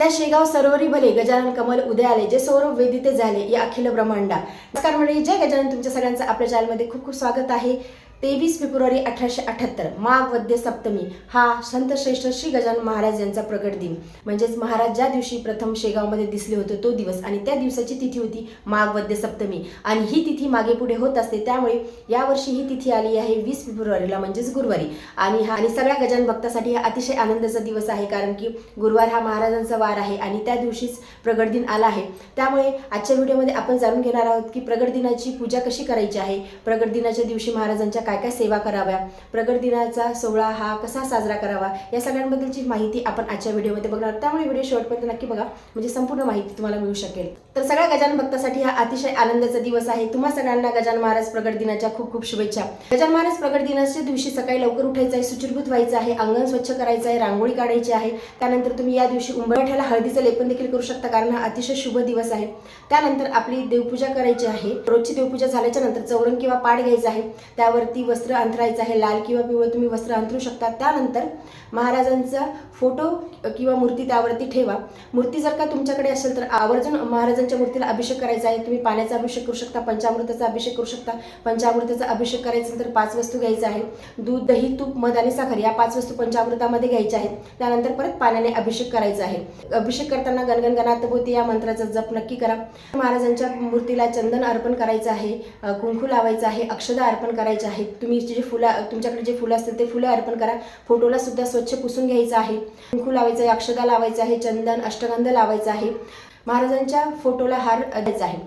त्या शेगाव सरोवरी भले गजानन कमल उदय आले जे सौरभ वेदिते झाले या अखिल ब्रह्मांडा. नमस्कार म्हणजे जय गजानन. तुमच्या सगळ्यांचं आपल्या चॅनलमध्ये खूप खूप स्वागत आहे. तेवीस फेब्रुवारी अठराशे अठ्ठ्याहत्तर माघ वद्य सप्तमी हा संतश्रेष्ठ श्री गजानन महाराज यांचा प्रगट दिन. म्हणजेच महाराज ज्या दिवशी प्रथम शेगावमध्ये दिसले होते तो दिवस आणि त्या दिवसाची तिथी होती माघ वद्य सप्तमी. आणि ही तिथी मागे पुढे होत असते त्यामुळे यावर्षी ही तिथी आली आहे वीस फेब्रुवारीला म्हणजेच गुरुवारी. आणि हा आणि सगळ्या गजान भक्तासाठी हा अतिशय आनंदाचा दिवस आहे कारण की गुरुवार हा महाराजांचा वार आहे आणि त्या दिवशीच प्रगट दिन आला आहे. त्यामुळे आजच्या व्हिडिओमध्ये आपण जाणून घेणार आहोत की प्रगट दिनाची पूजा कशी करायची आहे. प्रगट दिनाच्या दिवशी महाराजांच्या काय काय सेवा कराव्या? प्रगट दिनाचा सोहळा हा कसा साजरा करावा? या सगळ्यांबद्दलची माहिती आपण आजच्या व्हिडिओमध्ये बघणार त्यामुळे व्हिडिओ शेवटपर्यंत नक्की बघा. म्हणजे संपूर्ण माहिती तुम्हाला मिळू शकेल. तर सगळ्या गजान भक्तासाठी हा अतिशय आनंदाचा दिवस आहे. तुम्हा सगळ्यांना गजान महाराज प्रगट दिनाच्या खूप खूप शुभेच्छा. गजान महाराज प्रगट दिनाच्या दिवशी सकाळी लवकर उठायचं आहे सुचिरभूत व्हायचं आहे अंगण स्वच्छ करायचं आहे रांगोळी काढायची आहे. त्यानंतर तुम्ही या दिवशी उंबरठ्याला हळदीचं लेपन देखील करू शकता कारण हा अतिशय शुभ दिवस आहे. त्यानंतर आपली देवपूजा करायची आहे. रोजची देवपूजा झाल्याच्यानंतर चौरंग किंवा पाठ घ्यायचा आहे. त्यावरती वस्त्र अंतरायचं आहे लाल किंवा पिवळं तुम्ही वस्त्र अंतरू शकता. त्यानंतर महाराजांचा फोटो किंवा मूर्ती त्यावरती ठेवा. मूर्ती जर का तुमच्याकडे असेल तर आवर्जून महाराजांच्या मूर्तीला अभिषेक करायचा आहे. तुम्ही पाण्याचा अभिषेक करू शकता पंचामृताचा अभिषेक करू शकता. पंचामृताचा अभिषेक करायचा असेल तर पाच वस्तू घ्यायच्या आहे दूध दही तूप मध आणि साखर या पाच वस्तू पंचामृतामध्ये घ्यायच्या आहेत. त्यानंतर परत पाण्याने अभिषेक करायचा आहे. अभिषेक करताना गणगण गणातभूती या मंत्राचा जप नक्की करा. महाराजांच्या मूर्तीला चंदन अर्पण करायचं आहे कुंकू लावायचं आहे अक्षदा अर्पण करायचे आहेत. तुम्ही जे फुलं तुमच्याकडे जे फुलं असतील ते फुलं अर्पण करा. फोटोला सुद्धा स्वच्छ पुसून घ्यायचं आहे. कुंकू लावायचं आहे अक्षदा लावायचं आहे चंदन अष्टगंध लावायचं आहे. महाराजांच्या फोटोला हार द्यायचा आहे.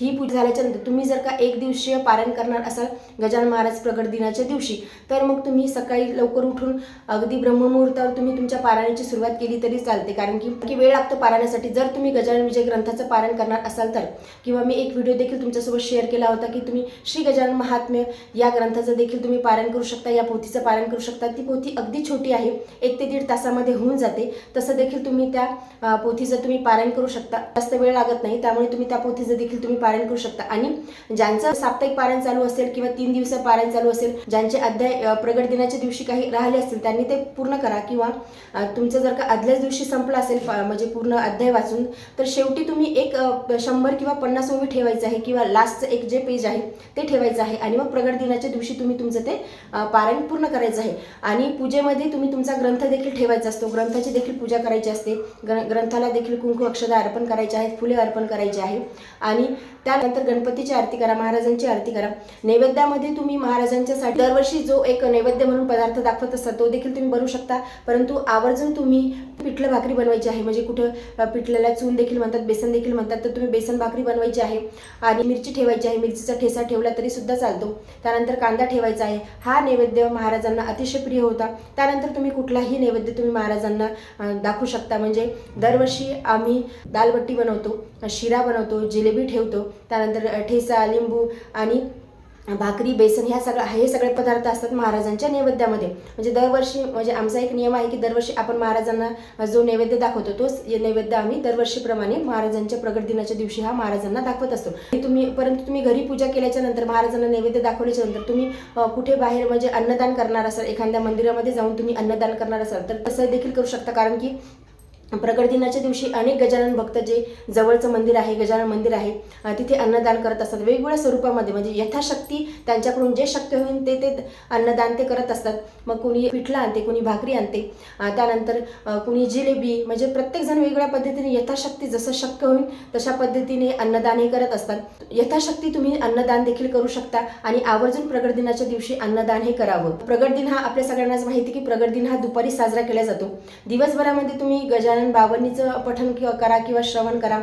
ही पूजा झाल्याच्यानंतर तुम्ही जर का एक दिवसीय पारण करणार असाल गजानन महाराज प्रगट दिनाच्या दिवशी तर मग तुम्ही सकाळी लवकर उठून अगदी ब्रह्ममुहूर्तावर तुम्ही तुमच्या पारायणाची सुरुवात केली तरी चालते. कारण की वेळ लागतो पारायणासाठी. जर तुम्ही गजानन विजय ग्रंथाचं पारण करणार असाल तर. किंवा मी एक व्हिडिओ देखील तुमच्यासोबत शेअर केला होता की तुम्ही श्री गजानन महात्म्य या ग्रंथाचं देखील तुम्ही पारायण करू शकता या पोथीचं पारायण करू शकता. ती पोथी अगदी छोटी आहे. एक ते दीड तासामध्ये होऊन जाते. तसं देखील तुम्ही त्या पोथीचं तुम्ही पारायण करू शकता. जास्त वेळ लागत नाही. त्यामुळे तुम्ही त्या पोथीचं देखील तुम्ही पारायण करू शकता. आणि ज्यांचं साप्ताहिक पारायण चालू असेल किंवा तीन दिवस पारायण चालू असेल ज्यांचे अध्याय प्रगट दिनाच्या दिवशी काही राहिले असतील त्यांनी ते पूर्ण करा किंवा तुमचं जर का आदल्याच दिवशी संपलं असेल म्हणजे पूर्ण अध्याय वाचून तर शेवटी तुम्ही एक शंभर किंवा पन्नास ओवी ठेवायचं आहे किंवा लास्टचं एक जे पेज आहे ते ठेवायचं आहे आणि मग प्रगट दिनाच्या दिवशी तुम्ही तुमचं ते पारायण पूर्ण करायचं आहे. आणि पूजेमध्ये तुम्ही तुमचा ग्रंथ देखील ठेवायचा असतो. ग्रंथाची देखील पूजा करायची असते. ग्र ग्रंथाला देखील कुंकू अक्षदा अर्पण करायचे आहेत फुले अर्पण करायचे आहे. आणि त्यानंतर गणपतीची आरती करा महाराजांची आरती करा. नैवेद्यामध्ये तुम्ही महाराजांच्यासाठी दरवर्षी जो एक नैवेद्य म्हणून पदार्थ दाखवत असता तो देखील तुम्ही बनवू शकता. परंतु आवर्जून तुम्ही पिठलं भाकरी बनवायची आहे. म्हणजे कुठं पिठल्याला चून देखील म्हणतात बेसन देखील म्हणतात तर तुम्ही बेसन भाकरी बनवायची आहे आणि मिरची ठेवायची आहे. मिरचीचा ठेसा ठेवला तरी सुद्धा चालतो. त्यानंतर कांदा ठेवायचा आहे. हा नैवेद्य महाराजांना अतिशय प्रिय होता. त्यानंतर तुम्ही कुठलाही नैवेद्य तुम्ही महाराजांना दाखवू शकता. म्हणजे दरवर्षी आम्ही दालबट्टी बनवतो शिरा बनवतो जिलेबी ठेवतो त्यानंतर ठेचा लिंबू आणि भाकरी बेसन ह्या सगळं हे सगळे पदार्थ असतात महाराजांच्या नैवेद्यामध्ये. म्हणजे दरवर्षी म्हणजे आमचा एक नियम आहे की दरवर्षी आपण महाराजांना जो नैवेद्य दाखवतो तोच नैवेद्य आम्ही दरवर्षीप्रमाणे महाराजांच्या प्रगट दिनाच्या दिवशी हा महाराजांना दाखवत असतो. तुम्ही परंतु तुम्ही घरी पूजा केल्याच्यानंतर महाराजांना नैवेद्य दाखवल्याच्या नंतर तुम्ही कुठे बाहेर म्हणजे अन्नदान करणार असाल एखाद्या मंदिरामध्ये जाऊन तुम्ही अन्नदान करणार असाल तर तसं देखील करू शकता. कारण की प्रगट दिनाच्या दिवशी अनेक गजानन भक्त जे जवळचं मंदिर आहे गजानन मंदिर आहे तिथे अन्नदान करत असतात. वेगवेगळ्या स्वरूपामध्ये म्हणजे यथाशक्ती त्यांच्याकडून जे शक्य होईल ते ते अन्नदान ते करत असतात. मग कुणी पिठलं आणते कुणी भाकरी आणते. त्यानंतर कुणी जिलेबी म्हणजे प्रत्येकजण वेगवेगळ्या पद्धतीने यथाशक्ती जसं शक्य होईल तशा पद्धतीने अन्नदान हे करत असतात. यथाशक्ती तुम्ही अन्नदान देखील करू शकता आणि आवर्जून प्रगट दिनाच्या दिवशी अन्नदान हे करावं. प्रगट दिन हा आपल्या सगळ्यांनाच माहिती की प्रगट दिन हा दुपारी साजरा केला जातो. दिवसभरामध्ये तुम्ही गजानन गजानन बावनीचं पठन करा किंवा श्रवण करा.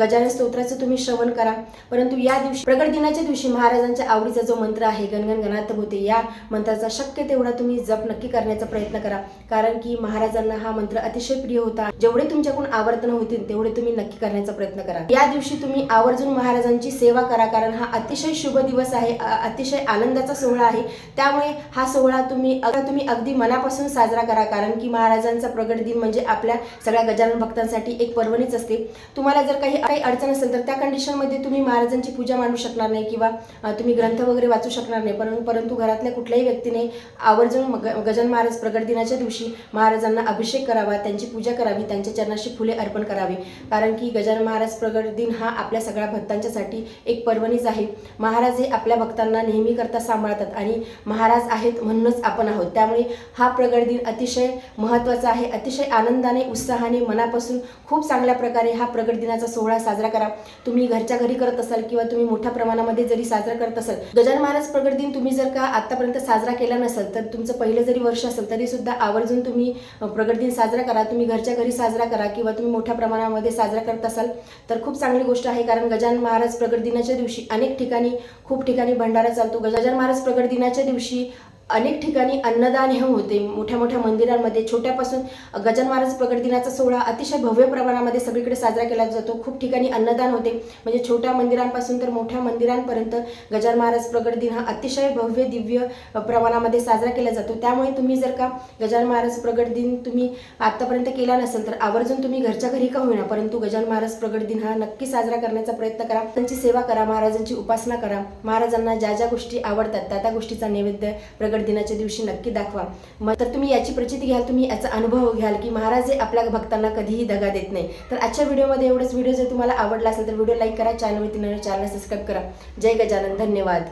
गजानन स्तोत्राचं तुम्ही श्रवण करा. परंतु या दिवशी प्रगट दिनाच्या दिवशी महाराजांच्या आवडीचा जो मंत्र आहे गणगण गणात होते या मंत्राचा शक्य तेवढा तुम्ही जप नक्की करण्याचा प्रयत्न करा. कारण की महाराजांना हा मंत्र अतिशय प्रिय होता. जेवढे तुमच्याकडून आवर्तन होतील तेवढे तुम्ही नक्की करण्याचा प्रयत्न करा. या दिवशी तुम्ही आवर्जून महाराजांची सेवा करा कारण हा अतिशय शुभ दिवस आहे अतिशय आनंदाचा सोहळा आहे. त्यामुळे हा सोहळा तुम्ही तुम्ही अगदी मनापासून साजरा करा कारण की महाराजांचा प्रगट दिन म्हणजे आपल्या सगळ्या सगळ्या गजानन भक्तांसाठी एक पर्वणीच असते. तुम्हाला जर काही काही अडचण असेल तर त्या कंडिशनमध्ये तुम्ही महाराजांची पूजा मांडू शकणार नाही किंवा तुम्ही ग्रंथ वगैरे वाचू शकणार नाही. परंतु परंतु घरातल्या कुठल्याही व्यक्तीने आवर्जून मग- गजानन महाराज प्रगट दिनाच्या दिवशी महाराजांना अभिषेक करावा त्यांची पूजा करावी त्यांच्या चरणाशी फुले अर्पण करावी. कारण की गजानन महाराज प्रगट दिन हा आपल्या सगळ्या भक्तांच्यासाठी एक पर्वणीच आहे. महाराज हे आपल्या भक्तांना नेहमी करता सांभाळतात आणि महाराज आहेत म्हणूनच आपण आहोत. त्यामुळे हा प्रगट दिन अतिशय महत्त्वाचा आहे. अतिशय आनंदाने उत्साहाने मनापासून खूप चांगल्या प्रकारे हा प्रगट दिनाचा सोहळा साजरा करा. तुम्ही घरच्या घरी करत असाल किंवा तुम्ही मोठ्या प्रमाणामध्ये जरी साजरा करत असाल गजान महाराज प्रगट दिन तुम्ही जर का आतापर्यंत साजरा केला नसेल तर तुमचं पहिलं जरी वर्ष असेल तरी सुद्धा आवर्जून तुम्ही प्रगट दिन साजरा करा. तुम्ही घरच्या घरी साजरा करा किंवा तुम्ही मोठ्या प्रमाणामध्ये साजरा करत असाल तर खूप चांगली गोष्ट आहे. कारण गजान महाराज प्रगट दिनाच्या दिवशी अनेक ठिकाणी खूप ठिकाणी भंडारा चालतो. गजानन महाराज प्रगट दिनाच्या दिवशी अनेक ठिकाणी अन्नदान हे होते. मोठ्या मोठ्या मंदिरांमध्ये छोट्यापासून गजान महाराज प्रगट दिनाचा सोहळा अतिशय भव्य प्रमाणामध्ये सगळीकडे साजरा केला जातो. खूप ठिकाणी अन्नदान होते. म्हणजे छोट्या मंदिरांपासून तर मोठ्या मंदिरांपर्यंत गजान महाराज प्रगट दिन हा अतिशय भव्य दिव्य प्रमाणामध्ये साजरा केला जातो. त्यामुळे तुम्ही जर का गजान महाराज प्रगट दिन तुम्ही आत्तापर्यंत केला नसेल तर आवर्जून तुम्ही घरच्या घरी का होईना परंतु गजान महाराज प्रगट दिन हा नक्की साजरा करण्याचा प्रयत्न करा. त्यांची सेवा करा महाराजांची उपासना करा. महाराजांना ज्या ज्या गोष्टी आवडतात त्या त्या गोष्टीचा नैवेद्य प्रगट दिनाच्या दिवशी नक्की दाखवा. मग तर तुम्ही याची प्रचिती घ्याल तुम्ही याचा अनुभव घ्याल की महाराज हे आपल्या भक्तांना कधीही दगा देत नाही. तर आजच्या व्हिडिओमध्ये एवढंच. व्हिडिओ जर तुम्हाला आवडला असेल तर व्हिडिओ लाईक करा चॅनलवरती नवीन चॅनल सबस्क्राईब करा. जय गजानन. धन्यवाद.